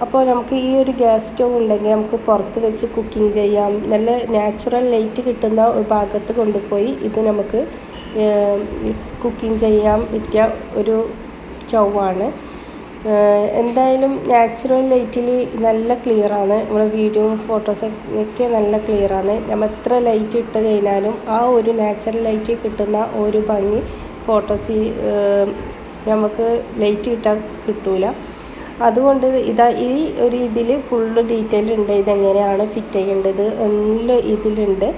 അപ്പോൾ നമുക്ക് ഈ ഒരു ഗ്യാസ് സ്റ്റൗ ഉണ്ടെങ്കിൽ നമുക്ക് പുറത്ത് വെച്ച് കുക്കിംഗ് ചെയ്യാം. നല്ല നാച്ചുറൽ ലൈറ്റ് കിട്ടുന്ന ഒരു ഭാഗത്ത് കൊണ്ടുപോയി ഇത് നമുക്ക് കുക്കിംഗ് ചെയ്യാൻ പറ്റിയ ഒരു സ്റ്റൗ ആണ്. ഏഹ് എന്തായാലും നാച്ചുറൽ ലൈറ്റിൽ നല്ല ക്ലിയറാണ് നമ്മളെ വീഡിയോയും ഫോട്ടോസൊക്കെ നല്ല ക്ലിയറാണ് നമ്മൾ എത്ര ലൈറ്റ് ഇട്ട് കഴിഞ്ഞാലും ആ ഒരു നാച്ചുറൽ ലൈറ്റ് കിട്ടുന്ന ഒരു ഭംഗി ഫോട്ടോസ് നമുക്ക് ലൈറ്റ് കിട്ടാൻ കിട്ടൂല. അതുകൊണ്ട് ഇതാ ഈ ഒരു ഇതിൽ ഫുള്ള് ഡീറ്റെയിൽ ഉണ്ട്. ഇതെങ്ങനെയാണ് ഫിറ്റ് ചെയ്യേണ്ടത്? എല്ലാം ഇതിലുണ്ട്.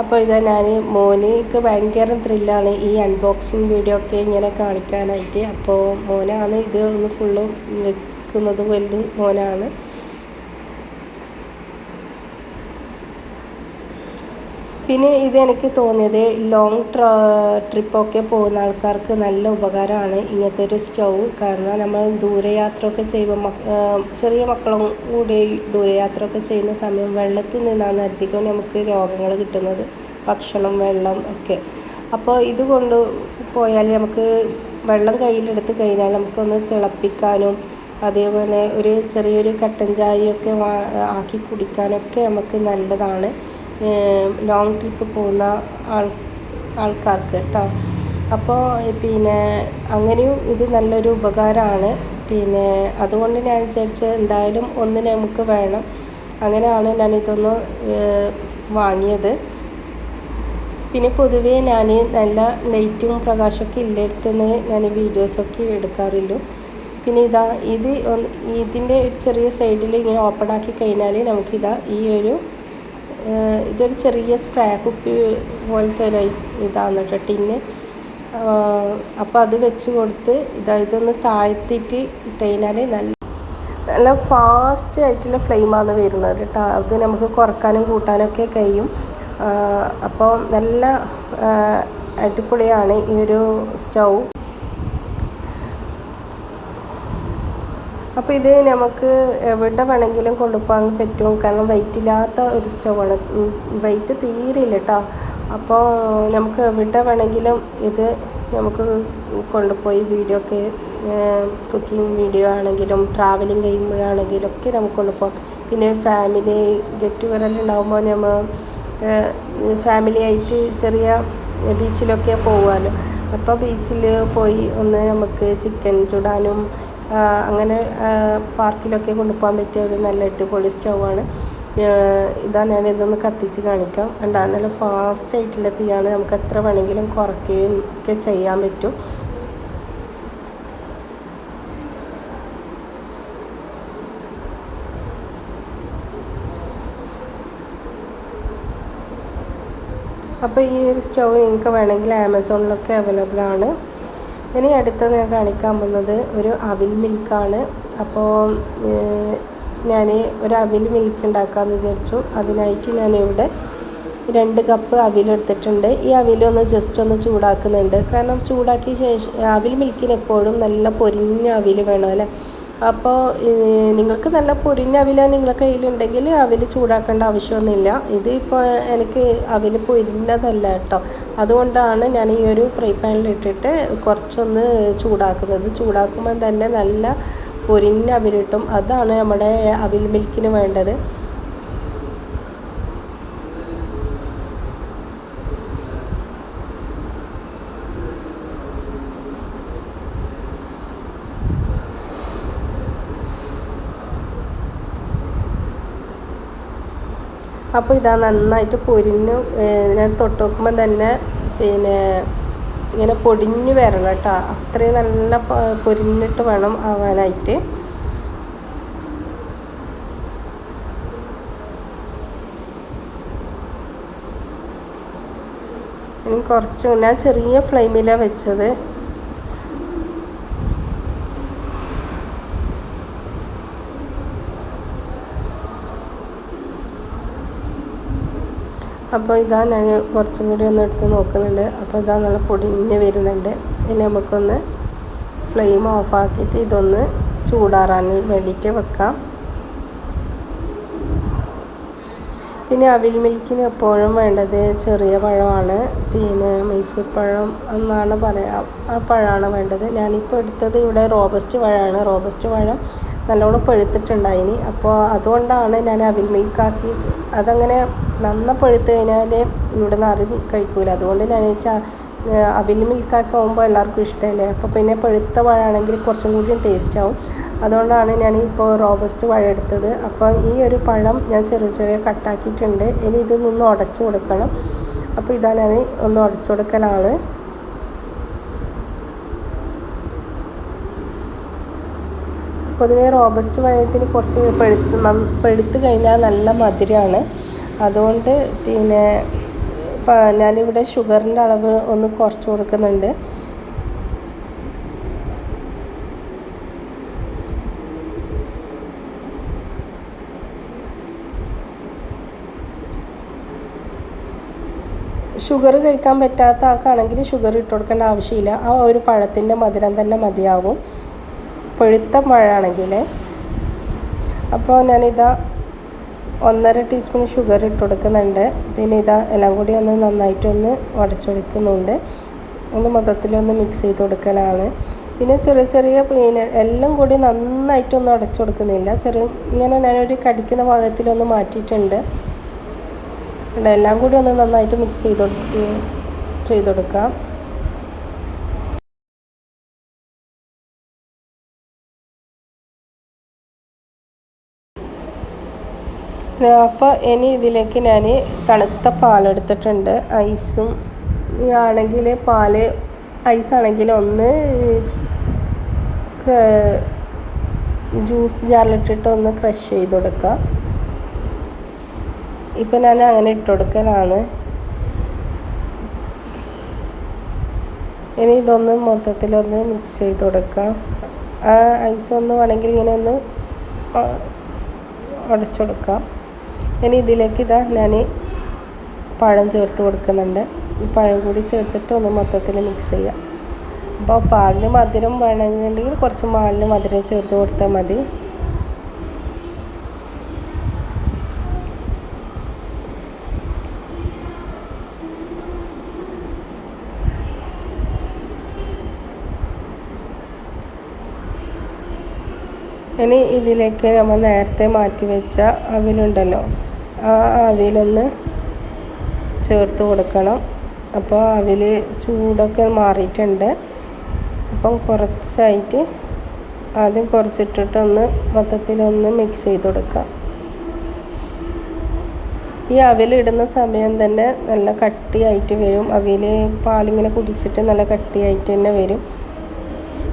അപ്പോൾ ഇതാ ഞാൻ മോനിക്ക് ഭയങ്കര ത്രില്ലാണ് ഈ അൺബോക്സിങ് വീഡിയോ ഒക്കെ ഇങ്ങനെ കാണിക്കാനായിട്ട്. അപ്പോൾ മോനാണ് ഇത് ഒന്ന് ഫുള്ളും വെക്കുന്നത് വലിയ മോനാണ്. പിന്നെ ഇതെനിക്ക് തോന്നിയത് ലോങ് ട്രിപ്പൊക്കെ പോകുന്ന ആൾക്കാർക്ക് നല്ല ഉപകാരമാണ് ഇങ്ങനത്തെ ഒരു സ്റ്റൗ കാരണം നമ്മൾ ദൂരയാത്രയൊക്കെ ചെയ്യുമ്പോൾ ചെറിയ മക്കളും കൂടെ ദൂരയാത്രയൊക്കെ ചെയ്യുന്ന സമയം വെള്ളത്തിൽ നിന്നാണ് അധികം നമുക്ക് രോഗങ്ങൾ കിട്ടുന്നത്. ഭക്ഷണം വെള്ളം ഒക്കെ. അപ്പോൾ ഇതുകൊണ്ട് പോയാൽ നമുക്ക് വെള്ളം കയ്യിലെടുത്ത് കഴിഞ്ഞാൽ നമുക്കൊന്ന് തിളപ്പിക്കാനും അതേപോലെ ഒരു ചെറിയൊരു കട്ടൻ ചായയൊക്കെ ആക്കി കുടിക്കാനൊക്കെ നമുക്ക് നല്ലതാണ്. ലോങ് ട്രിപ്പ് പോകുന്ന ആൾ ആൾക്കാർക്ക് കേട്ടോ അപ്പോൾ പിന്നെ അങ്ങനെയും ഇത് നല്ലൊരു ഉപകാരമാണ് പിന്നെ അതുകൊണ്ട് ഞാൻ വിചാരിച്ച് എന്തായാലും ഒന്ന് നമുക്ക് വേണം. അങ്ങനെയാണ് ഞാൻ ഇതൊന്ന് വാങ്ങിയത്. പിന്നെ പൊതുവേ ഞാൻ നല്ല ലൈറ്റും പ്രകാശമൊക്കെ ഇല്ലെടുത്തുനിന്ന് ഞാൻ വീഡിയോസൊക്കെ എടുക്കാറുള്ളൂ. പിന്നെ ഇതാ ഇത് ഇതിന്റെ ഒരു ചെറിയ സൈഡിൽ ഇങ്ങനെ ഓപ്പൺ ആക്കി കഴിഞ്ഞാൽ നമുക്കിതാ ഈ ഒരു ഇതൊരു ചെറിയ സ്പ്രേ കുപ്പി പോലത്തെ ഒരു ഇതാണ് കേട്ടോ ടിന്ന് അപ്പോൾ അത് വെച്ച് കൊടുത്ത് ഇതാ ഇതൊന്ന് താഴ്ത്തിയിട്ട് ഇട്ട് കഴിഞ്ഞാൽ നല്ല നല്ല ഫാസ്റ്റ് ആയിട്ടുള്ള ഫ്ലെയിമാണ് വരുന്നത് കേട്ടോ. അത് നമുക്ക് കുറക്കാനും കൂട്ടാനും ഒക്കെ കഴിയും അപ്പോൾ നല്ല അടിപൊളിയാണ് ഈ ഒരു സ്റ്റൗ. അപ്പോൾ ഇത് നമുക്ക് എവിടെ വേണമെങ്കിലും കൊണ്ടുപോകാൻ പറ്റും. കാരണം വെയിറ്റ് ഇല്ലാത്ത ഒരു സ്റ്റവാണ് വെയിറ്റ് തീരെയില്ല കേട്ടോ അപ്പോൾ നമുക്ക് എവിടെ വേണമെങ്കിലും ഇത് നമുക്ക് കൊണ്ടുപോയി വീഡിയോ ഒക്കെ കുക്കിംഗ് വീഡിയോ ആണെങ്കിലും ട്രാവലിംഗ് ചെയ്യുമ്പോഴാണെങ്കിലും ഒക്കെ നമുക്ക് കൊണ്ടുപോകാം. പിന്നെ ഫാമിലി ഗെറ്റ് ടുഗദർ ഉണ്ടാകുമ്പോൾ നമ്മൾ ഫാമിലി ആയിട്ട് ചെറിയ ബീച്ചിലൊക്കെ പോകുമല്ലോ അപ്പോൾ ബീച്ചിൽ പോയി ഒന്ന് നമുക്ക് ചിക്കൻ ചുടാനും അങ്ങനെ പാർക്കിലൊക്കെ കൊണ്ടുപോകാൻ പറ്റിയ ഒരു നല്ല അടിപൊളി സ്റ്റൗവാണ്. ഇതാ ഞാൻ ഇതൊന്ന് കത്തിച്ച് കാണിക്കാം. ഉണ്ടാകുന്ന നല്ല ഫാസ്റ്റ് ആയിട്ടുള്ള തീയാണ്. നമുക്ക് എത്ര വേണമെങ്കിലും കുറയ്ക്കുകയും ഒക്കെ ചെയ്യാൻ പറ്റും. അപ്പോൾ ഈ ഒരു സ്റ്റൗ നിങ്ങൾക്ക് വേണമെങ്കിൽ ആമസോണിലൊക്കെ അവൈലബിൾ ആണ്. ഇനി അടുത്തത് ഞാൻ കാണിക്കാൻ പോകുന്നത് ഒരു അവിൽ മിൽക്കാണ്. അപ്പോൾ ഞാൻ ഒരു അവിൽ മിൽക്ക് ഉണ്ടാക്കാമെന്ന് വിചാരിച്ചു. അതിനായിട്ട് ഞാനിവിടെ രണ്ട് കപ്പ് അവിലെടുത്തിട്ടുണ്ട് ഈ അവിലൊന്ന് ജസ്റ്റ് ഒന്ന് ചൂടാക്കുന്നുണ്ട്. കാരണം ചൂടാക്കിയ ശേഷം അവിൽ മിൽക്കിന് എപ്പോഴും നല്ല പൊരിഞ്ഞ അവിൽ വേണം അല്ലേ? അപ്പോൾ നിങ്ങൾക്ക് നല്ല പൊരിഞ്ഞ അവില നിങ്ങളുടെ കയ്യിലുണ്ടെങ്കിൽ അവിൽ ചൂടാക്കേണ്ട ആവശ്യമൊന്നുമില്ല. ഇതിപ്പോൾ എനിക്ക് അവിൽ പൊരിഞ്ഞതല്ല കേട്ടോ. അതുകൊണ്ടാണ് ഞാൻ ഈ ഒരു ഫ്രൈ പാനിൽ ഇട്ടിട്ട് കുറച്ചൊന്ന് ചൂടാക്കുന്നത്. ചൂടാക്കുമ്പോൾ തന്നെ നല്ല പൊരിഞ്ഞ അവിൽ കിട്ടും. അതാണ് നമ്മുടെ അവിൽ മിൽക്കിന് വേണ്ടത്. അപ്പോൾ ഇതാ നന്നായിട്ട് പൊരിഞ്ഞു ഞാൻ തൊട്ട് നോക്കുമ്പോൾ തന്നെ പിന്നെ ഇങ്ങനെ പൊടിഞ്ഞു വരണം കേട്ടോ. അത്രയും നല്ല പൊരിഞ്ഞിട്ട് വേണം ആവാനായിട്ട്. ഇനി കുറച്ച് ഞാൻ ചെറിയ ഫ്ലെയിമിലാണ് വെച്ചത്. അപ്പോൾ ഇതാ ഞാൻ കുറച്ചും കൂടി ഒന്ന് എടുത്ത് നോക്കുന്നുണ്ട്. അപ്പോൾ ഇതാ നല്ല പൊടിഞ്ഞ് വരുന്നുണ്ട്. ഇനി നമുക്കൊന്ന് ഫ്ലെയിം ഓഫാക്കിയിട്ട് ഇതൊന്ന് ചൂടാറാൻ വേണ്ടിയിട്ട് വെക്കാം. പിന്നെ അവിൽ മിൽക്കിന് എപ്പോഴും വേണ്ടത് ചെറിയ പഴമാണ്. പിന്നെ മൈസൂർ പഴം എന്നാണ് പറയാം ആ പഴമാണ് വേണ്ടത്. ഞാനിപ്പോൾ എടുത്തത് ഇവിടെ റോബസ്റ്റ് പഴമാണ്. റോബസ്റ്റ് പഴം നല്ലോണം പഴുത്തിട്ടുണ്ടായിനി. അപ്പോൾ അതുകൊണ്ടാണ് ഞാൻ അവിൽ മിൽക്കാക്കി അതങ്ങനെ നന്ന പഴുത്ത് കഴിഞ്ഞാൽ ഇവിടെ നിന്ന് ആരും കഴിക്കൂല. അതുകൊണ്ട് ഞാൻ വെച്ചാൽ അവിൽ മിൽക്കാക്കി ആകുമ്പോൾ എല്ലാവർക്കും ഇഷ്ടമല്ലേ അപ്പോൾ പിന്നെ പഴുത്ത വാഴ ആണെങ്കിൽ കുറച്ചും കൂടി ടേസ്റ്റ് ആവും. അതുകൊണ്ടാണ് ഞാൻ ഇപ്പോൾ റോബസ്റ്റ് വാഴ എടുത്തത്. അപ്പോൾ ഈ ഒരു പഴം ഞാൻ ചെറിയ ചെറിയ കട്ടാക്കിയിട്ടുണ്ട് ഇനി ഇത് നിന്ന് ഉടച്ചു കൊടുക്കണം. അപ്പോൾ ഇതാ ഞാൻ ഒന്ന് ഉടച്ചു കൊടുക്കലാണ്. പൊതുവേ റോബസ്റ്റ് പഴത്തിന് കുറച്ച് പഴുത്ത് പഴുത്ത് കഴിഞ്ഞാൽ നല്ല മധുരമാണ്. അതുകൊണ്ട് പിന്നെ ഞാനിവിടെ ഷുഗറിന്റെ അളവ് ഒന്ന് കുറച്ച് കൊടുക്കുന്നുണ്ട്. ഷുഗർ കഴിക്കാൻ പറ്റാത്ത ആൾക്കാണെങ്കിൽ ഷുഗർ ഇട്ട് കൊടുക്കേണ്ട ആവശ്യമില്ല. ആ ഒരു പഴത്തിന്റെ മധുരം തന്നെ മതിയാകും. പഴുത്ത പഴമാണെങ്കിൽ. അപ്പോൾ ഞാനിതാ ഒന്നര ടീസ്പൂൺ ഷുഗർ ഇട്ട് കൊടുക്കുന്നുണ്ട്. പിന്നെ ഇതാ എല്ലാം കൂടി ഒന്ന് നന്നായിട്ടൊന്ന് ഉടച്ചൊടുക്കുന്നുണ്ട് ഒന്ന് മൊത്തത്തിലൊന്ന് മിക്സ് ചെയ്ത് കൊടുക്കലാണ്. പിന്നെ ചെറിയ ചെറിയ പിന്നെ എല്ലാം കൂടി നന്നായിട്ടൊന്നും അടച്ചു കൊടുക്കുന്നില്ല ചെറിയ ഇങ്ങനെ ഞാനൊരു കടിക്കുന്ന ഭാഗത്തിലൊന്ന് മാറ്റിയിട്ടുണ്ട്. എല്ലാം കൂടി ഒന്ന് നന്നായിട്ട് മിക്സ് ചെയ്ത് ചെയ്ത് കൊടുക്കാം. അപ്പോൾ ഇനി ഇതിലേക്ക് ഞാൻ തണുത്ത പാലെടുത്തിട്ടുണ്ട്. ഐസും. ആണെങ്കിൽ പാൽ ഐസാണെങ്കിൽ ഒന്ന് ജ്യൂസ് ജാറിലിട്ടിട്ട് ഒന്ന് ക്രഷ് ചെയ്ത് കൊടുക്കുക ഇപ്പം ഞാൻ അങ്ങനെ ഇട്ട് കൊടുക്കലാണ്. ഇനി ഇതൊന്ന് മൊത്തത്തിലൊന്ന് മിക്സ് ചെയ്ത് കൊടുക്കാം. ആ ഐസ് ഒന്ന് വേണമെങ്കിൽ ഇങ്ങനെ ഒന്ന് ഉടച്ചെടുക്കാം ഇനി ഇതിലേക്ക് ഇതാ ഞാൻ പഴം ചേർത്ത് കൊടുക്കുന്നുണ്ട്. ഈ പഴം കൂടി ചേർത്തിട്ട് ഒന്ന് മൊത്തത്തിൽ മിക്സ് ചെയ്യാം. അപ്പോൾ പാലിന് മധുരം വേണമെന്നുണ്ടെങ്കിൽ കുറച്ച് പാലിന് മധുരം ചേർത്ത് കൊടുത്താൽ മതി. ഇനി ഇതിലേക്ക് നമ്മൾ നേരത്തെ മാറ്റി വെച്ച അവിലുണ്ടല്ലോ. ആ അവിലൊന്ന് ചേർത്ത് കൊടുക്കണം. അപ്പോൾ അവിൽ ചൂടൊക്കെ മാറിയിട്ടുണ്ട്. അപ്പം കുറച്ചായിട്ട് ആദ്യം കുറച്ചിട്ടിട്ടൊന്ന് മൊത്തത്തിലൊന്ന് മിക്സ് ചെയ്ത് കൊടുക്കാം. ഈ അവിലിടുന്ന സമയം തന്നെ നല്ല കട്ടിയായിട്ട് വരും. അവിൽ പാലിങ്ങനെ കുടിച്ചിട്ട് നല്ല കട്ടിയായിട്ട് തന്നെ വരും.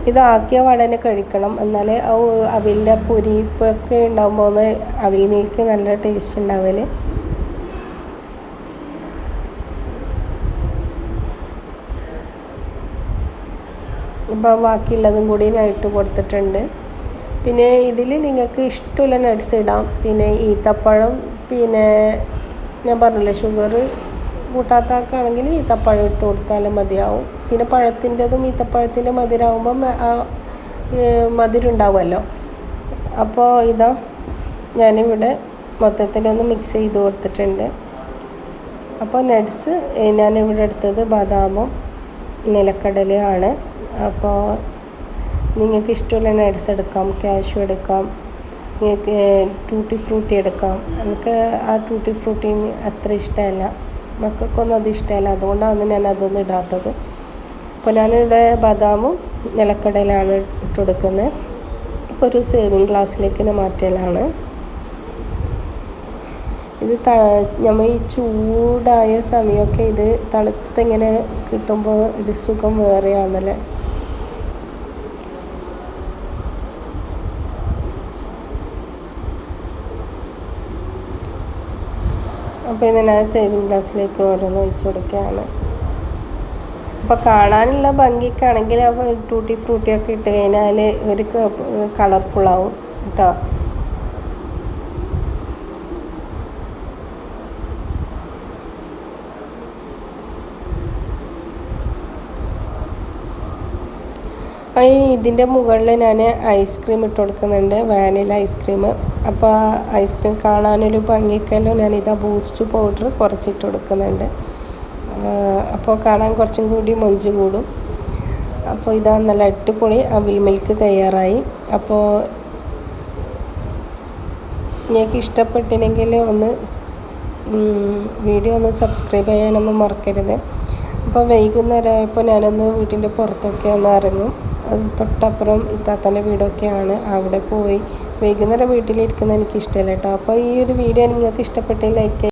ഇതാക്കിയ ഉടനെ കഴിക്കണം. എന്നാലേ ആ അവിലിന്റെ പൊരിപ്പൊക്കെ ഉണ്ടാകുമ്പോൾ ഒന്ന് നല്ല ടേസ്റ്റ് ഉണ്ടാവൽ. ഇപ്പോൾ ബാക്കിയുള്ളതും കൂടി ഞാൻ ഇട്ട് കൊടുത്തിട്ടുണ്ട്. പിന്നെ ഇതിൽ നിങ്ങൾക്ക് ഇഷ്ടമുള്ള നട്ട്സ് ഇടാം. പിന്നെ ഈത്തപ്പഴം പിന്നെ ഞാൻ പറഞ്ഞില്ലേ ഷുഗർ കൂട്ടാത്താക്കാണെങ്കിൽ ഈത്തപ്പഴം ഇട്ട് കൊടുത്താലും മതിയാവും. പിന്നെ പഴത്തിന്റെതും ഈത്തപ്പഴത്തിന്റെ മധുരമാകുമ്പം ആ മധുരം ഉണ്ടാവുമല്ലോ അപ്പോൾ ഇതാ ഞാനിവിടെ മൊത്തത്തിലൊന്ന് മിക്സ് ചെയ്ത് കൊടുത്തിട്ടുണ്ട്. അപ്പോൾ നട്ട്സ് ഞാനിവിടെ എടുത്തത് ബദാമും നിലക്കടലയാണ് അപ്പോൾ നിങ്ങൾക്ക് ഇഷ്ടമുള്ള നട്ട്സ് എടുക്കാം കാഷ്യൂ എടുക്കാം നിങ്ങൾക്ക് ടൂട്ടി ഫ്രൂട്ടി എടുക്കാം. എനിക്ക് ആ ടൂട്ടി ഫ്രൂട്ടി അത്ര ഇഷ്ടമല്ല. മക്കൾക്കൊന്നും അത് ഇഷ്ടമല്ല. അതുകൊണ്ടാണ് ഞാൻ അതൊന്നും ഇടാത്തത്. ഞാനിവിടെ ബദാമും നിലക്കടലാണ് ഇട്ട് കൊടുക്കുന്നത്. അപ്പോൾ ഒരു സേവിങ് ഗ്ലാസ്സിലേക്ക് മാറ്റലാണ് ഇത് ത നമ്മൾ ഈ ചൂടായ സമയമൊക്കെ ഇത് തണുത്തിങ്ങനെ കിട്ടുമ്പോൾ ഒരു സുഖം വേറെയാണല്ലേ? അപ്പോൾ ഇത് ഞാൻ സേവിങ് ഗ്ലാസ്സിലേക്ക് ഓരോന്ന് ഒഴിച്ചു കൊടുക്കുകയാണ്. അപ്പോൾ കാണാനുള്ള ഭംഗിക്കാണെങ്കിൽ അപ്പോൾ ടൂട്ടി ഫ്രൂട്ടിയൊക്കെ ഇട്ട് കഴിഞ്ഞാൽ ഒരു കളർഫുൾ ആവും കേട്ടോ ഇതിന്റെ മുകളിൽ ഞാൻ ഐസ്ക്രീം ഇട്ട് കൊടുക്കുന്നുണ്ട് വാനില ഐസ്ക്രീം അപ്പോൾ ആ ഐസ്ക്രീം കാണാനൊരു ഭംഗിക്കല്ലോ ഞാനിതാ ബൂസ്റ്റ് പൗഡർ കുറച്ചിട്ട് കൊടുക്കുന്നുണ്ട്. അപ്പോൾ കാണാൻ കുറച്ചും കൂടി മൊഞ്ച് കൂടും. അപ്പോൾ ഇതാ നല്ല അടിപൊളി അവിൽ മിൽക്ക് തയ്യാറായി. അപ്പോൾ നിങ്ങൾക്ക് ഇഷ്ടപ്പെട്ടില്ലെങ്കിൽ ഒന്ന് വീഡിയോ ഒന്ന് സബ്സ്ക്രൈബ് ചെയ്യാനൊന്നും മറക്കരുത്. അപ്പോൾ വൈകുന്നേരം ആയപ്പോൾ ഞാനൊന്ന് വീട്ടിന്റെ പുറത്തൊക്കെ ഒന്ന് ഇറങ്ങും. തൊട്ടപ്പുറം ഇത്താത്തന്റെ വീടൊക്കെയാണ്. അവിടെ പോയി വൈകുന്നേരം വീട്ടിലിരിക്കുന്നത് എനിക്ക് ഇഷ്ടമല്ല കേട്ടോ. അപ്പോൾ ഈ ഒരു വീഡിയോ നിങ്ങൾക്ക് ഇഷ്ടപ്പെട്ടെങ്കിൽ ലൈക്ക്